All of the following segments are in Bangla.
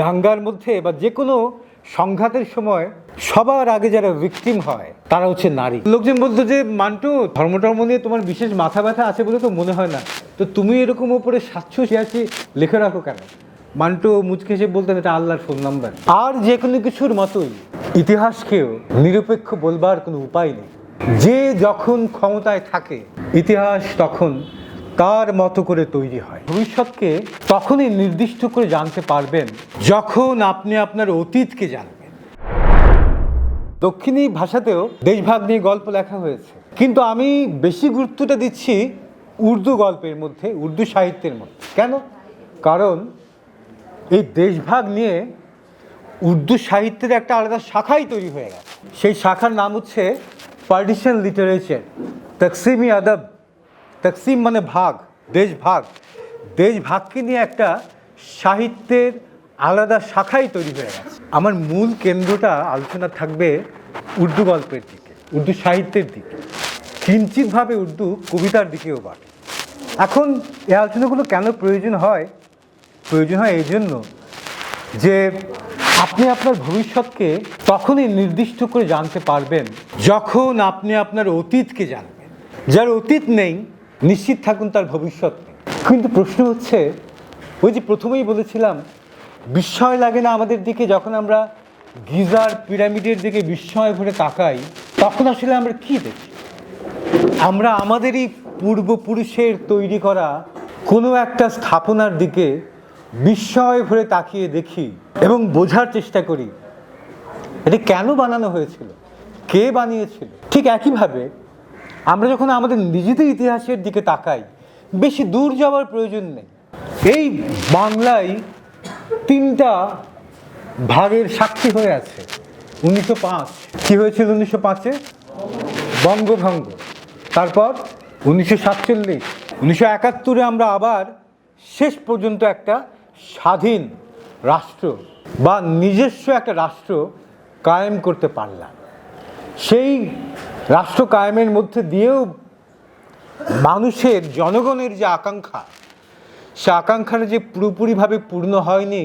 দাঙ্গার মধ্যে বা যে কোনো সংঘাতের সময় সবার আগে যারা ভিকটিম হয়, তারা হচ্ছে নারী। লোকজন বলতো যে, মান্টু ধর্ম টর্ম নিয়ে তোমার বিশেষ মাথা ব্যথা আছে বলে তো মনে হয় না। তো তুমি এরকম উপরে সাতশো ছিয়াশি লিখে রাখো কেন? মান্টু মুচকে এসে বলতেন, এটা আল্লাহর ফোন নাম্বার আর যে কোনো কিছুর মতোই ইতিহাসকেও নিরপেক্ষ বলবার কোনো উপায় নেই। যে যখন ক্ষমতায় থাকে, ইতিহাস তখন তার মতো করে তৈরি হয়? ভবিষ্যৎকে তখনই নির্দিষ্ট করে জানতে পারবেন যখন আপনি আপনার অতীতকে জানবেন। দক্ষিণী ভাষাতেও দেশভাগ নিয়ে গল্প লেখা হয়েছে। কিন্তু আমি বেশি গুরুত্বটা দিচ্ছি উর্দু গল্পের মধ্যে, উর্দু সাহিত্যের মধ্যে। কেন? কারণ এই দেশভাগ নিয়ে উর্দু সাহিত্যের একটা আলাদা শাখাই তৈরি হয়ে গেছে। সেই শাখার নাম হচ্ছে পার্টিশন লিটারেচার তকসিমি আদব তকসিম মানে ভাগ, দেশ ভাগ। দেশ ভাগকে নিয়ে একটা সাহিত্যের আলাদা শাখাই তৈরি হয়ে গেছে। আমার মূল কেন্দ্রটা আলোচনা থাকবে উর্দু গল্পের দিকে, উর্দু সাহিত্যের দিকে। কিঞ্চিতভাবে উর্দু কবিতার দিকেও বাড়ে। এখন এই আলোচনাগুলো কেন প্রয়োজন হয়? প্রয়োজন হয় এই জন্য যে আপনি আপনার ভবিষ্যৎকে তখনই নির্দিষ্ট করে জানতে পারবেন, যখন আপনি আপনার অতীতকে জানবেন। যার অতীত নেই নিশ্চিত থাকুন তার ভবিষ্যৎ কিন্তু প্রশ্ন হচ্ছে, ওই যে প্রথমেই বলেছিলাম, বিস্ময় লাগে না আমাদের দিকে? যখন আমরা গিজার পিরামিডের দিকে বিস্ময় ভরে তাকাই, তখন আসলে আমরা কি দেখি? আমরা আমাদেরই পূর্বপুরুষের তৈরি করা কোনো একটা স্থাপনার দিকে বিস্ময় ভরে তাকিয়ে দেখি এবং বোঝার চেষ্টা করি, এটি কেন বানানো হয়েছিল? কে বানিয়েছিল? ঠিক একইভাবে আমরা যখন আমাদের নিজেদের ইতিহাসের দিকে তাকাই, বেশি দূর যাওয়ার প্রয়োজন নেই। এই বাংলায় তিনটা ভাগের সাক্ষী হয়ে আছে। উনিশশো পাঁচ। কী হয়েছিল উনিশশো পাঁচে? বঙ্গভঙ্গ। তারপর উনিশশো সাতচল্লিশ। উনিশশো একাত্তরে আমরা আবার শেষ পর্যন্ত একটা স্বাধীন রাষ্ট্র বা নিজস্ব একটা রাষ্ট্র কায়েম করতে পারলাম। সেই রাষ্ট্র কায়েমের মধ্যে দিয়েও মানুষের, জনগণের যে আকাঙ্ক্ষা, সে আকাঙ্ক্ষাটা যে পুরোপুরিভাবে পূর্ণ হয়নি,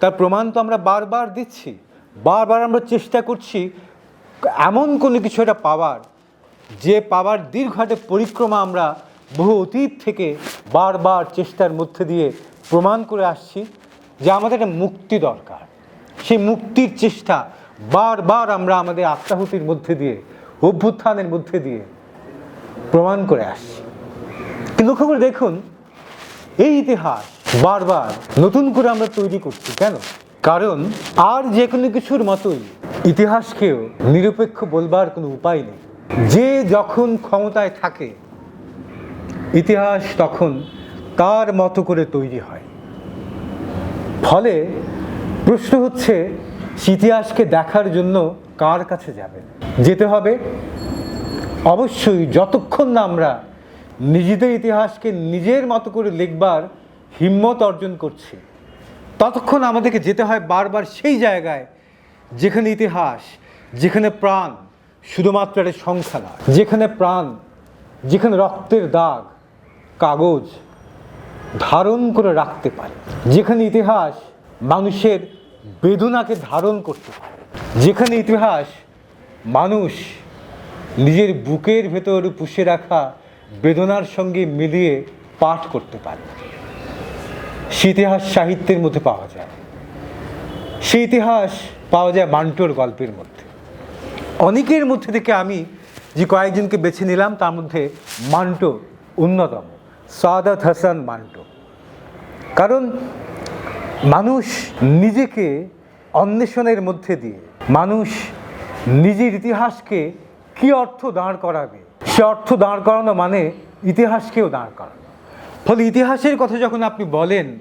তার প্রমাণ তো আমরা বারবার দিচ্ছি, বারবার আমরা চেষ্টা করছি এমন কোনো কিছু একটা পাওয়ার, যে পাওয়ার দীর্ঘ দীর্ঘাটে পরিক্রমা আমরা বহু অতীত থেকে বারবার চেষ্টার মধ্যে দিয়ে প্রমাণ করে আসছি যে আমাদের একটা মুক্তি দরকার। সেই মুক্তির চেষ্টা বারবার আমরা আমাদের আত্মাহুতির মধ্যে দিয়ে অভ্যুত্থানের মধ্যে দিয়ে প্রমাণ করে আসছি। কিন্তু লক্ষ্য করে দেখুন, এই ইতিহাস বারবার নতুন করে আমরা তৈরি করছি। কেন? কারণ আর যে কোনো কিছুর মতোই ইতিহাসকেও নিরপেক্ষ বলবার কোনো উপায় নেই। যে যখন ক্ষমতায় থাকে, ইতিহাস তখন তার মতো করে তৈরি হয়। ফলে প্রশ্ন হচ্ছে, ইতিহাসকে দেখার জন্য কার কাছে যাবে যেতে হবে। অবশ্যই যতক্ষণ না আমরা নিজেদের ইতিহাসকে নিজের মতো করে লিখবার হিম্মত অর্জন করছি, ততক্ষণ আমাদেরকে যেতে হয় বারবার সেই জায়গায় যেখানে ইতিহাস, যেখানে প্রাণ শুধুমাত্র একটা সংখ্যা নয়, যেখানে প্রাণ, যেখানে রক্তের দাগ, কাগজ ধারণ করে রাখতে পারে, যেখানে ইতিহাস মানুষের বেদনাকে ধারণ করতে পারে, যেখানে ইতিহাস মানুষ নিজের বুকের ভেতর পুষে রাখা বেদনার সঙ্গে মিলিয়ে পাঠ করতে পারে। সে ইতিহাস সাহিত্যের মধ্যে পাওয়া যায়। সেই ইতিহাস পাওয়া যায় মান্টোর গল্পের মধ্যে। অনেকের মধ্যে থেকে আমি যে কয়েকজনকে বেছে নিলাম, তার মধ্যে মান্টো অন্যতম, সাদাত হাসান মান্টো। কারণ মানুষ নিজেকে অন্বেষণের মধ্যে দিয়ে, মানুষ নিজের ইতিহাসকে কি অর্থ দাঁড় করাবে? সে অর্থ দাঁড় করানো মানে ইতিহাসকেও দাঁড় করানো। ফলে ইতিহাসের কথা যখন আপনি বলেন,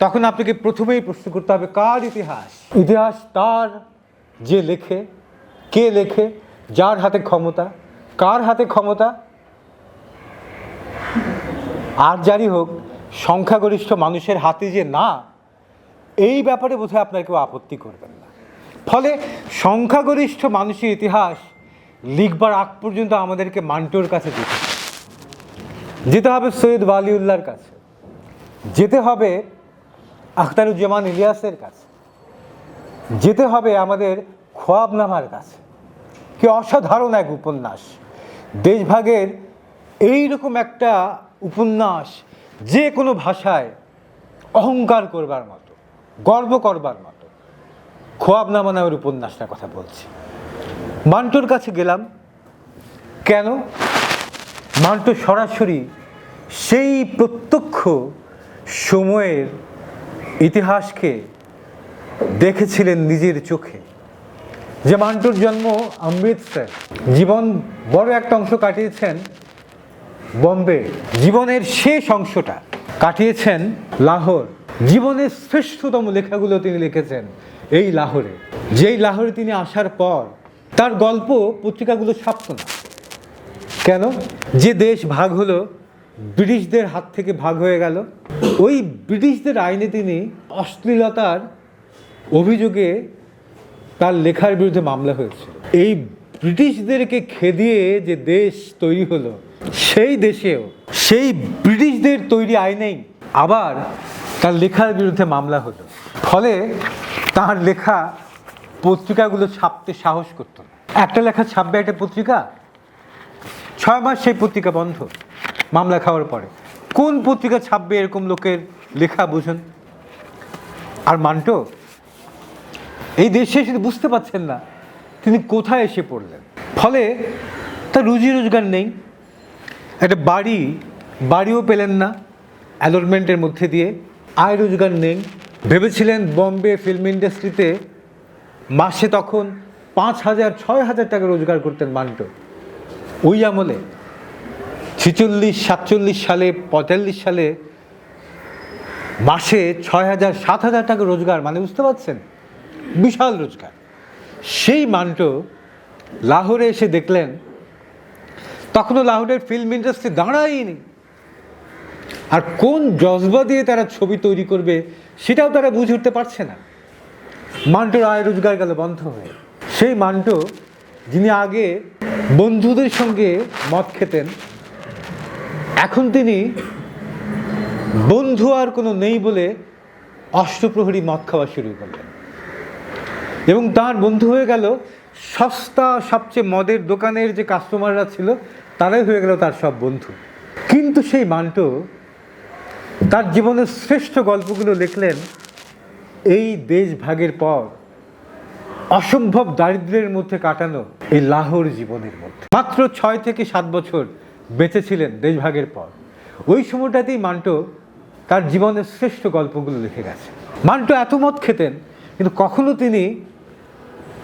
তখন আপনাকে প্রথমেই প্রশ্ন করতে হবে, কার ইতিহাস? ইতিহাস তার যে লেখে, কে লেখে, যার হাতে ক্ষমতা, কার হাতে ক্ষমতা? আর যারই হোক, সংখ্যাগরিষ্ঠ মানুষের হাতে যে না, এই ব্যাপারে বোধহয় আপনার কেউ আপত্তি করবেন ফলে সংখ্যাগরিষ্ঠ মানুষের ইতিহাস লিখবার আগ পর্যন্ত আমাদেরকে মান্টোর কাছে যেতে যেতে হবে সৈয়দ ওয়ালিউল্লাহর কাছে। যেতে হবে আখতারুজ্জামান ইলিয়াসের কাছে। যেতে হবে আমাদের খোয়াবনামার কাছে। কি অসাধারণ এক উপন্যাস। দেশভাগের এই রকম একটা উপন্যাস যে কোনো ভাষায় অহংকার করবার মতো, গর্ব করবার মতো। খোয়াবনামা নামের উপন্যাসটার কথা বলছি। মান্টোর কাছে গেলাম। কেন? মান্টো সরাসরি সেই প্রত্যক্ষ সময়ের ইতিহাসকে দেখেছিলেন নিজের চোখে। যে মান্টুর জন্ম অমৃতসর। জীবন বড় একটা অংশ কাটিয়েছেন বম্বে। জীবনের শেষ অংশটা কাটিয়েছেন লাহোর। জীবনের শ্রেষ্ঠতম লেখাগুলো তিনি লিখেছেন। এই লাহোরে। যেই লাহোরে তিনি আসার পর তার গল্প পত্রিকাগুলো ছাপত না। কেন? যে দেশ ভাগ হলো, ব্রিটিশদের হাত থেকে ভাগ হয়ে গেল। ওই ব্রিটিশদের আইনে তিনি অশ্লীলতার অভিযোগে তার লেখার বিরুদ্ধে মামলা হয়েছে। এই ব্রিটিশদেরকে খেদিয়ে যে দেশ তৈরি হলো, সেই দেশেও সেই ব্রিটিশদের তৈরি আইনেই আবার তার লেখার বিরুদ্ধে মামলা হলো। ফলে তার লেখা পত্রিকাগুলো ছাপতে সাহস করতো না। একটা লেখা ছাপবে একটা পত্রিকা? ছয় মাস সেই পত্রিকা বন্ধ, মামলা খাওয়ার পরে। কোন পত্রিকা ছাপবে এরকম লোকের লেখা বুঝুন। আর মান্টো, এই দেশে এসে বুঝতে পারছেন না তিনি কোথায় এসে পড়লেন। ফলে তার রুজি রোজগার নেই। একটা বাড়ি, বাড়িও পেলেন না অ্যালটমেন্টের মধ্যে দিয়ে। আয় রোজগার নেই। ভেবেছিলেন বম্বে ফিল্ম ইন্ডাস্ট্রিতে মাসে তখন পাঁচ হাজার, ছয় হাজার টাকা রোজগার করতেন মান্টো। ওই আমলে ছেচল্লিশ, সাতচল্লিশ সালে, পঁয়তাল্লিশ সালে মাসে ছয় হাজার, সাত হাজার টাকা রোজগার মানে বুঝতে পারছেন? বিশাল রোজগার। সেই মান্টো লাহোরে এসে দেখলেন, তখনও লাহোরের ফিল্ম ইন্ডাস্ট্রি দাঁড়ায়নি। আর কোন জজবা দিয়ে তারা ছবি তৈরি করবে সেটাও তারা বুঝে উঠতে পারছে না। মান্টোর আয় রোজগার গেল বন্ধ হয়ে। সেই মান্টো, যিনি আগে বন্ধুদের সঙ্গে মদ খেতেন, এখন তিনি বন্ধু আর কোনো নেই বলে অষ্টপ্রহরী মদ খাওয়া শুরু করলেন। এবং তার বন্ধু হয়ে গেল সস্তা, সবচেয়ে মদের দোকানের যে কাস্টমাররা ছিল, তারাই হয়ে গেল তার সব বন্ধু। কিন্তু সেই মান্টো তার জীবনের শ্রেষ্ঠ গল্পগুলো লিখলেন, এই দেশ ভাগের পর অসম্ভব দারিদ্র্যের মধ্যে কাটানো এই লাহোর জীবনের মধ্যে। মাত্র ছয় থেকে সাত বছর বেঁচেছিলেন দেশভাগের পর। ওই সময়টাতেই মান্টো তার জীবনের শ্রেষ্ঠ গল্পগুলো লিখে গেছে। মান্টো এত মদ খেতেন, কিন্তু কখনো তিনি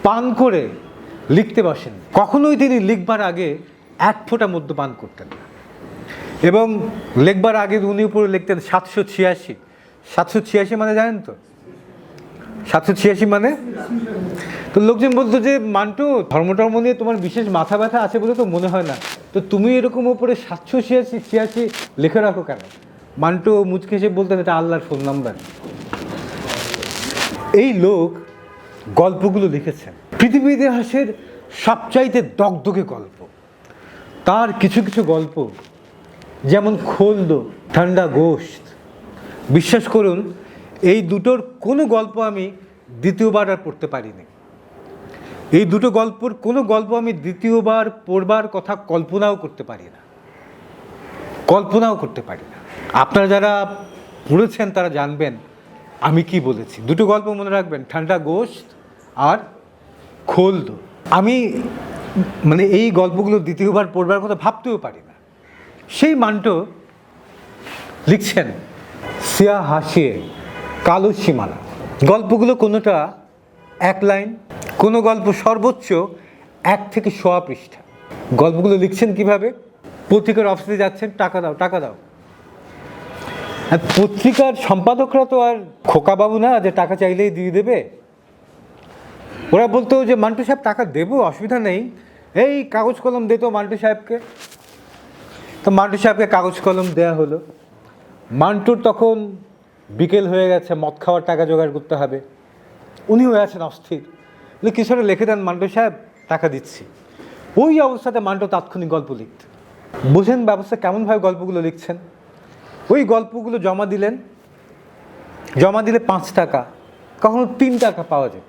পান করে লিখতে বসেন কখনোই তিনি লিখবার আগে এক ফোঁটা মদ্য পান করতেন না। এবং লেখবার আগে উনি উপরে লিখতেন সাতশো ছিয়াশি। সাতশো ছিয়াশি মানে জানেন তো? সাতশো ছিয়াশি মানে? তো লোকজন বলতো যে, মান্টু ধর্ম টর্ম নিয়ে তোমার বিশেষ মাথা ব্যথা আছে বলে তো মনে হয় না। তো তুমি এরকম উপরে সাতশো ছিয়াশি ছিয়াশি লিখে রাখো কেন? মান্টু মুচকে এসে বলতেন, এটা আল্লাহর ফোন নাম্বার এই লোক গল্পগুলো লিখেছেন। পৃথিবী ইতিহাসের সবচাইতে দগদগে গল্প। তার কিছু কিছু গল্প যেমন খোলদ, ঠান্ডা গোশত। বিশ্বাস করুন, এই দুটোর কোনো গল্প আমি দ্বিতীয়বার আর পড়তে পারিনি। এই দুটো গল্পর কোনো গল্প আমি দ্বিতীয়বার পড়বার কথা কল্পনাও করতে পারি না। কল্পনাও করতে পারি না। আপনারা যারা পড়েছেন, তারা জানবেন আমি কি বলেছি। দুটো গল্প মনে রাখবেন, ঠান্ডা গোশত আর খোলদ। আমি মানে এই গল্পগুলো দ্বিতীয়বার পড়বার কথা ভাবতেও পারি না সেই মান্টো লিখছেন সিয়া হাসিয়ে, কালো সীমানা। গল্পগুলো কোনোটা এক লাইন, কোনো গল্প সর্বোচ্চ এক থেকে সোয়া পৃষ্ঠা। গল্পগুলো লিখছেন কীভাবে? পত্রিকার অফিসে যাচ্ছেন, টাকা দাও টাকা দাও। পত্রিকার সম্পাদকরা তো আর খোকাবাবু না, যে টাকা চাইলেই দিয়ে দেবে। ওরা বলতো যে, মান্টু সাহেব, টাকা দেবো, অসুবিধা নেই। এই কাগজ কলম দে তো মান্টু সাহেবকে। তো মান্টু সাহেবকে কাগজ কলম দেয়া হলো। মান্টুর তখন বিকেল হয়ে গেছে, মদ খাওয়ার টাকা জোগাড় করতে হবে। উনি হয়ে আছেন অস্থির। কিছু একটা লিখে দেন মান্টু সাহেব, টাকা দিচ্ছি। ওই অবস্থাতে মান্টু তাৎক্ষণিক গল্প লিখত বুঝেন ব্যবস্থা কেমনভাবে গল্পগুলো লিখছেন? ওই গল্পগুলো জমা দিলেন, জমা দিলে পাঁচ টাকা, কখনো তিন টাকা পাওয়া যেত।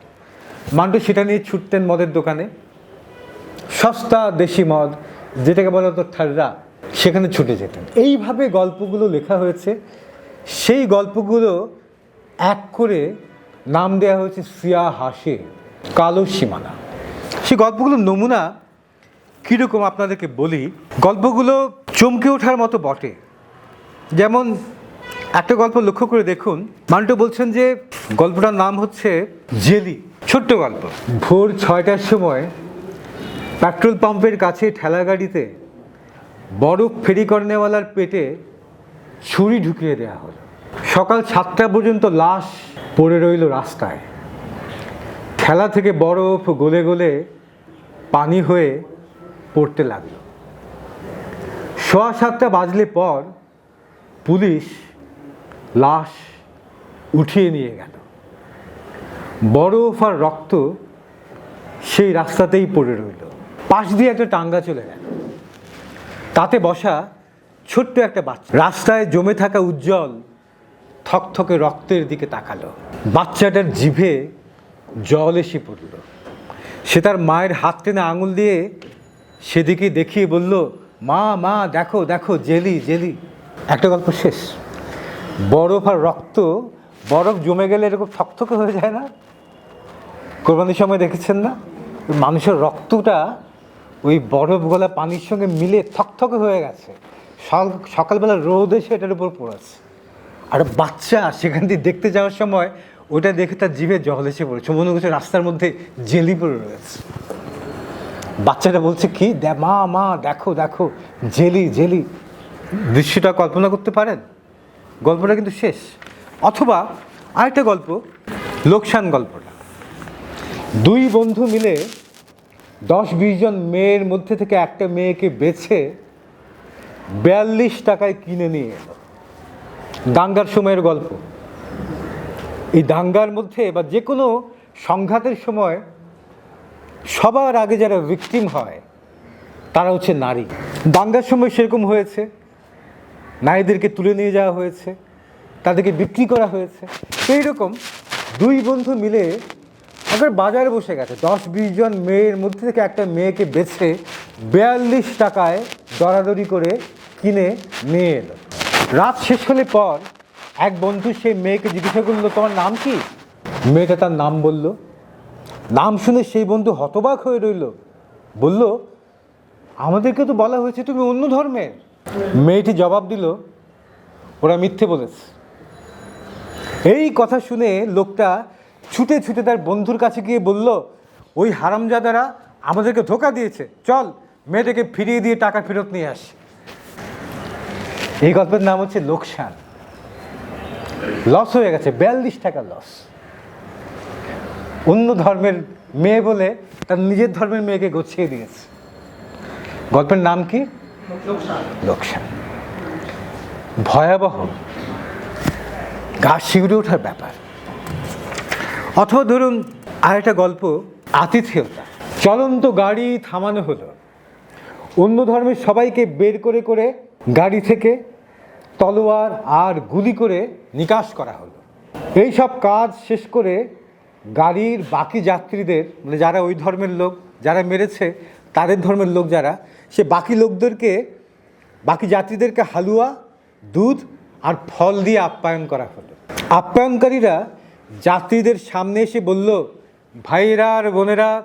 মান্টু সেটা নিয়ে ছুটতেন মদের দোকানে। সস্তা দেশি মদ, যেটাকে বলা হতো ঠাররা। সেখানে ছুটে যেতেন। এইভাবে গল্পগুলো লেখা হয়েছে। সেই গল্পগুলো এক করে নাম দেওয়া হয়েছে সিয়া হাসে, কালো সীমানা। সেই গল্পগুলোর নমুনা কীরকম আপনাদেরকে বলি, গল্পগুলো চমকে ওঠার মতো বটে। যেমন একটা গল্প লক্ষ্য করে দেখুন। মান্টু বলছেন যে, গল্পটার নাম হচ্ছে জেলি। ছোট্ট গল্প। ভোর ছয়টার সময় পেট্রোল পাম্পের কাছে ঠেলা গাড়িতে বরফ ফেরি কর্নেওয়ালার পেটে ছুরি ঢুকিয়ে দেওয়া হলো। সকাল সাতটা পর্যন্ত লাশ পড়ে রইল রাস্তায়। ঠেলা থেকে বরফ গলে গলে পানি হয়ে পড়তে লাগল। সোয়া সাতটা বাজলে পর পুলিশ লাশ উঠিয়ে নিয়ে গেল। বরফ আর রক্ত সেই রাস্তাতেই পড়ে রইল। পাশ দিয়ে একটা টাঙ্গা চলে গেল। তাতে বসা ছোট্ট একটা বাচ্চা। রাস্তায় জমে থাকা উজ্জ্বল, থকথকে রক্তের দিকে তাকালো। বাচ্চাটার জিভে জল এসে পড়ল। সে তার মায়ের হাত টেনে আঙুল দিয়ে সেদিকে দেখিয়ে বলল, মা মা, দেখো দেখো, জেলি জেলি। একটা গল্প শেষ। বরফ আর রক্ত, বরফ জমে গেলে এরকম থকথকে হয়ে যায় না? কোরবানির সময় দেখেছেন না? মানুষের রক্তটা ওই বরফ গলা পানির সঙ্গে মিলে থকথকে হয়ে গেছে। সকাল- সকালবেলা রোদ এসে এটার উপর পড়েছে। আর বাচ্চা সেখান দিয়ে দেখতে যাওয়ার সময় ওটা দেখে তার জিভে জল এসে পড়েছে। মনে করছে রাস্তার মধ্যে জেলি পড়ে রয়েছে। বাচ্চাটা বলছে, কি? মা মা, দেখো দেখো, জেলি জেলি। দৃশ্যটা কল্পনা করতে পারেন? গল্পটা কিন্তু শেষ। অথবা আরেকটা গল্প, লোকসান গল্পটা। দুই বন্ধু মিলে দশ বিশ জন মেয়ের মধ্যে থেকে একটা মেয়েকে বেছে বিয়াল্লিশ টাকায় কিনে নিয়ে এলো। দাঙ্গার সময়ের গল্প। এই দাঙ্গার মধ্যে বা যে কোনো সংঘাতের সময় সবার আগে যারা ভিকটিম হয়, তারা হচ্ছে নারী। দাঙ্গার সময় সেরকম হয়েছে। নারীদেরকে তুলে নিয়ে যাওয়া হয়েছে। তাদেরকে বিক্রি করা হয়েছে। সেই রকম দুই বন্ধু মিলে একবার বাজারে বসে গেছে। দশ বিশ জন মেয়ের মধ্যে থেকে একটা মেয়েকে বেছে বিয়াল্লিশ টাকায় দরাদরি করে কিনে নিয়ে এলো। রাত শেষ হলে পর এক বন্ধু সেই মেয়েকে জিজ্ঞাসা করল, তোমার নাম কি? মেয়েটা তার নাম বলল। নাম শুনে সেই বন্ধু হতবাক হয়ে রইল। বলল, আমাদেরকে তো বলা হয়েছে তুমি অন্য ধর্মের। মেয়েটি জবাব দিল, ওরা মিথ্যে বলেছে। এই কথা শুনে লোকটা ছুটে ছুটে তার বন্ধুর কাছে গিয়ে বলল ওই হারামজাদারা আমাদেরকে ধোকা দিয়েছে। চল মেয়েটাকে ফিরিয়ে দিয়ে টাকা ফেরত নিয়ে আস। এই গল্পের নাম হচ্ছে লোকসান। লস হয়ে গেছে বিয়াল্লিশ টাকা লস অন্য ধর্মের মেয়ে বলে তার নিজের ধর্মের মেয়েকে গছিয়ে দিয়েছে। গল্পের নাম কি? লোকসান। ভয়াবহ। গা শিউরে ওঠার ব্যাপার। অথবা ধরুন আর একটা গল্প, আতিথেয়তা। চলন্ত গাড়ি থামানো হলো। অন্য ধর্মের সবাইকে বের করে করে গাড়ি থেকে তলোয়ার আর গুলি করে নিকাশ করা হলো। এই সব কাজ শেষ করে গাড়ির বাকি যাত্রীদের মানে যারা ওই ধর্মের লোক, যারা মেরেছে, তাদের ধর্মের লোক যারা, সে বাকি লোকদেরকে, বাকি যাত্রীদেরকে হালুয়া, দুধ আর ফল দিয়ে আপ্যায়ন করা হলো। আপ্যায়নকারীরা যাত্রীদের সামনে এসে বলল, ভাইয়েরা আর বোনেরা,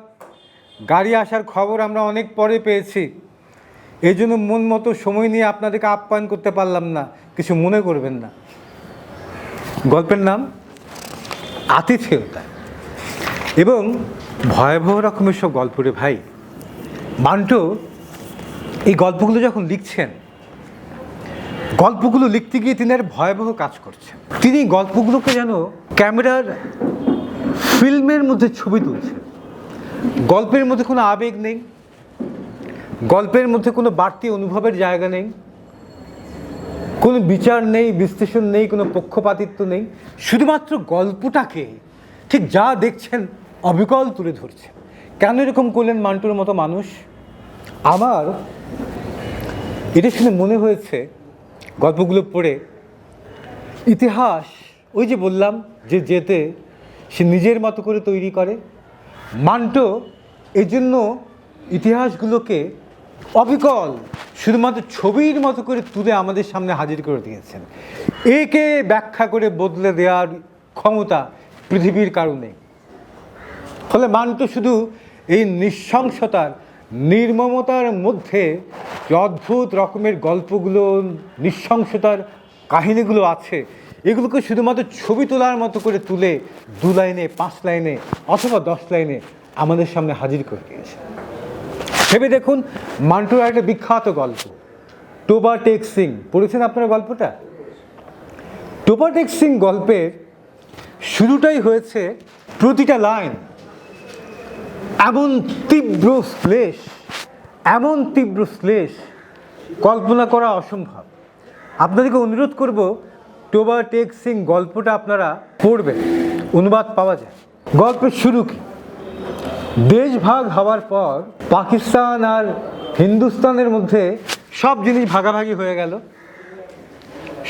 গাড়ি আসার খবর আমরা অনেক পরে পেয়েছি। এই জন্য মন মতো সময় নিয়ে আপনাদেরকে আপ্যায়ন করতে পারলাম না। কিছু মনে করবেন না। গল্পের নাম আতিথেয়তা এবং ভয়াবহ রকমের সব গল্প রে ভাই। মান্টো এই গল্পগুলো যখন লিখছেন, গল্পগুলো লিখতে গিয়ে তিনি আর ভয়াবহ কাজ করছেন। তিনি গল্পগুলোকে যেন ক্যামেরার ফিল্মের মধ্যে ছবি তুলছে। গল্পের মধ্যে কোনো আবেগ নেই। গল্পের মধ্যে কোনো বাড়তি অনুভবের জায়গা নেই। কোনো বিচার নেই, বিশ্লেষণ নেই, কোনো পক্ষপাতিত্ব নেই। শুধুমাত্র গল্পটাকে ঠিক যা দেখছেন অবিকল তুলে ধরছে। কেন এরকম করলেন মান্টুর মতো মানুষ? আমার এটা শুনে মনে হয়েছে গল্পগুলো পড়ে। ইতিহাস, ওই যে বললাম যে যেতে সে নিজের মতো করে তৈরি করে। মান্টো এই জন্য ইতিহাসগুলোকে অবিকল শুধুমাত্র ছবির মতো করে তুলে আমাদের সামনে হাজির করে দিয়েছেন। একে ব্যাখ্যা করে বদলে দেওয়ার ক্ষমতা পৃথিবীর কারণে। ফলে মান্টো শুধু এই নৃশংসতার, নির্মমতার মধ্যে যে অদ্ভুত রকমের গল্পগুলো, নৃশংসতার কাহিনীগুলো আছে এগুলোকে শুধুমাত্র ছবি তোলার মতো করে তুলে দু লাইনে, পাঁচ লাইনে অথবা দশ লাইনে আমাদের সামনে হাজির করে দিয়েছে। ভেবে দেখুন, মান্টুর একটা বিখ্যাত গল্প টোবা টেক সিং। পড়েছেন আপনার গল্পটা? টোবা টেক সিং গল্পের শুরুটাই হয়েছে প্রতিটা লাইন, এমন তীব্র শ্লেষ, এমন তীব্র শ্লেষ, কল্পনা করা অসম্ভব। আপনাদেরকে অনুরোধ করব টোবা টেক সিং গল্পটা আপনারা পড়বেন, অনুবাদ পাওয়া যায়। গল্পের শুরু কি? দেশ ভাগ হওয়ার পর পাকিস্তান আর হিন্দুস্তানের মধ্যে সব জিনিস ভাগাভাগি হয়ে গেল।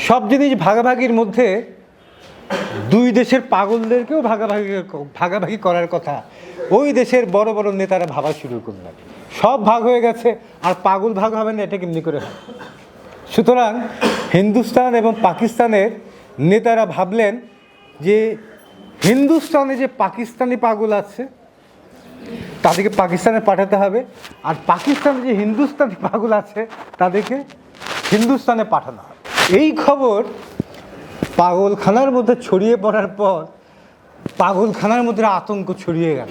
সব জিনিস ভাগাভাগির মধ্যে দুই দেশের পাগলদেরকেও ভাগাভাগি ভাগাভাগি করার কথা। ওই দেশের বড় বড় নেতারা ভাবা শুরু করলেন। সব ভাগ হয়ে গেছে, আর পাগল ভাগ হবে না, এটা কেমনি করে হয়? সুতরাং হিন্দুস্তান এবং পাকিস্তানের নেতারা ভাবলেন যে হিন্দুস্তানে যে পাকিস্তানি পাগল আছে, তাদেরকে পাকিস্তানে পাঠাতে হবে। আর পাকিস্তানে যে হিন্দুস্তানি পাগল আছে, তাদেরকে হিন্দুস্তানে পাঠানো হবে। এই খবর পাগলখানার মধ্যে ছড়িয়ে পড়ার পর পাগলখানার মধ্যে আতঙ্ক ছড়িয়ে গেল।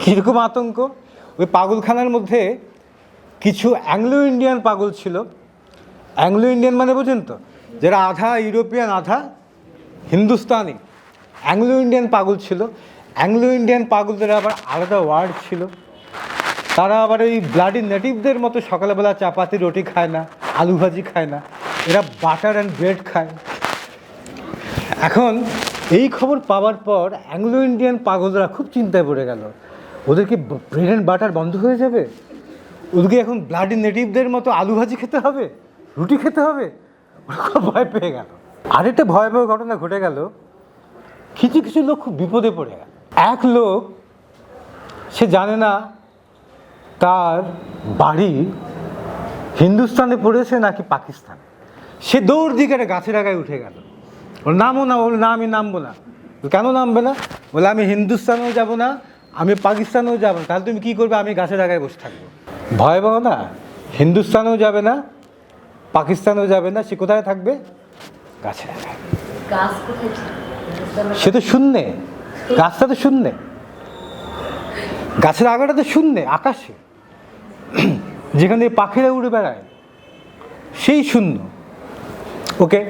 কীরকম আতঙ্ক? ওই পাগলখানার মধ্যে কিছু অ্যাংলো ইন্ডিয়ান পাগল ছিল। অ্যাংলো ইন্ডিয়ান মানে বোঝেন তো? যারা আধা ইউরোপিয়ান আধা হিন্দুস্তানি অ্যাংলো ইন্ডিয়ান পাগল ছিল। অ্যাংলো ইন্ডিয়ান পাগলদের আবার আলাদা ওয়ার্ড ছিল। তারা আবার এই ব্লাডি নেটিভদের মতো সকালবেলা চাপাতি রুটি খায় না, আলু ভাজি খায় না। এরা বাটার অ্যান্ড ব্রেড খায়। এখন এই খবর পাওয়ার পর অ্যাংলো ইন্ডিয়ান পাগলরা খুব চিন্তায় পড়ে গেল। ওদেরকে ব্রেড অ্যান্ড বাটার বন্ধ হয়ে যাবে? ওদেরকে এখন ব্লাডি নেটিভদের মতো আলু ভাজি খেতে হবে? রুটি খেতে হবে? ভয় পেয়ে গেল। আরেকটা ভয়াবহ ঘটনা ঘটে গেল। কিছু কিছু লোক খুব বিপদে পড়ে গেল। এক লোক, সে জানে না তার বাড়ি হিন্দুস্তানে পড়েছে নাকি পাকিস্তান। সে দৌড় দিকে একটা গাছের আগায় উঠে গেল। ওর নামও না। ওর না, আমি নামবো না। কেন নামবে না? বলে, আমি হিন্দুস্তানেও যাব না, আমি পাকিস্তানেও যাব না। তাহলে তুমি কী করবে? আমি গাছের আগায় বসে থাকব। ভয়াবহ না? হিন্দুস্তানেও যাবে না পাকিস্তানেও যাবে না সে কোথায় থাকবে? গাছ সে তো শূন্যে। গাছটা তো শূন্যে। গাছের আগাটা তো শূন্যে আকাশে। যেখানে পাখিরা উড়ে বেড়ায় সেই শূন্য। ওকে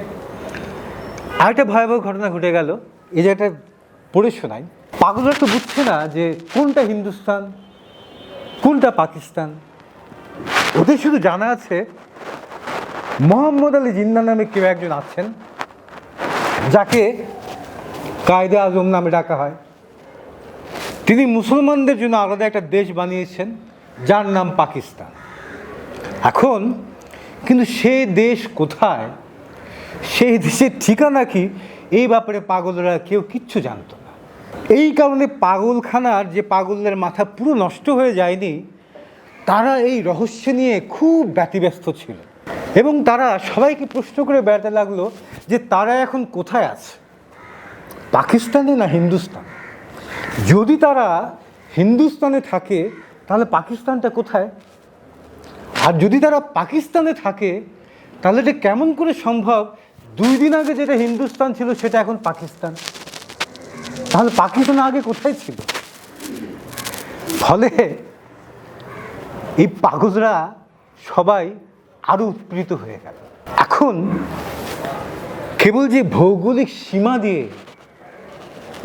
আরেকটা ভয়াবহ ঘটনা ঘটে গেল। এই যে একটা পড়ে শোনাই। পাগলরা তো বুঝছে না যে কোনটা হিন্দুস্তান কোনটা পাকিস্তান। ওদের শুধু জানা আছে মোহাম্মদ আলী জিন্না নামে কেউ একজন আছেন, যাকে কায়দে আজম নামে ডাকা হয়। তিনি মুসলমানদের জন্য আলাদা একটা দেশ বানিয়েছেন, যার নাম পাকিস্তান। এখন, কিন্তু সেই দেশ কোথায়? সেই দেশের ঠিকানা কি? এই ব্যাপারে পাগলরা কেউ কিচ্ছু জানতো না। এই কারণে পাগলখানার যে পাগলদের মাথা পুরো নষ্ট হয়ে যায়নি, তারা এই রহস্য নিয়ে খুব ব্যতিব্যস্ত ছিল। এবং তারা সবাইকে প্রশ্ন করে বেড়াতে লাগল যে তারা এখন কোথায় আছে? পাকিস্তানে না হিন্দুস্তান? যদি তারা হিন্দুস্তানে থাকে, তাহলে পাকিস্তানটা কোথায়? আর যদি তারা পাকিস্তানে থাকে, তাহলে এটা কেমন করে সম্ভব? দুই দিন আগে যেটা হিন্দুস্তান ছিল, সেটা এখন পাকিস্তান। তাহলে পাকিস্তান আগে কোথায় ছিল? ফলে এই পাগজরা সবাই আরও উৎপীড়িত হয়ে গেল। এখন কেবল যে ভৌগোলিক সীমা দিয়ে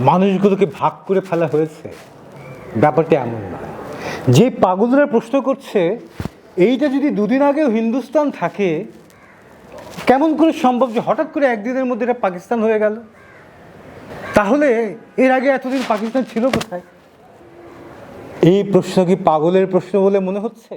মানুষগুলোকে ভাগ করে ফেলা হয়েছে, ব্যাপারটা এমন নয়। যে পাগলরা প্রশ্ন করছে, এইটা যদি দুদিন আগেও হিন্দুস্তান থাকে, কেমন করে সম্ভব যে হঠাৎ করে একদিনের মধ্যে এটা পাকিস্তান হয়ে গেল? তাহলে এর আগে এতদিন পাকিস্তান ছিল কোথায়? এই প্রশ্ন কি পাগলের প্রশ্ন বলে মনে হচ্ছে?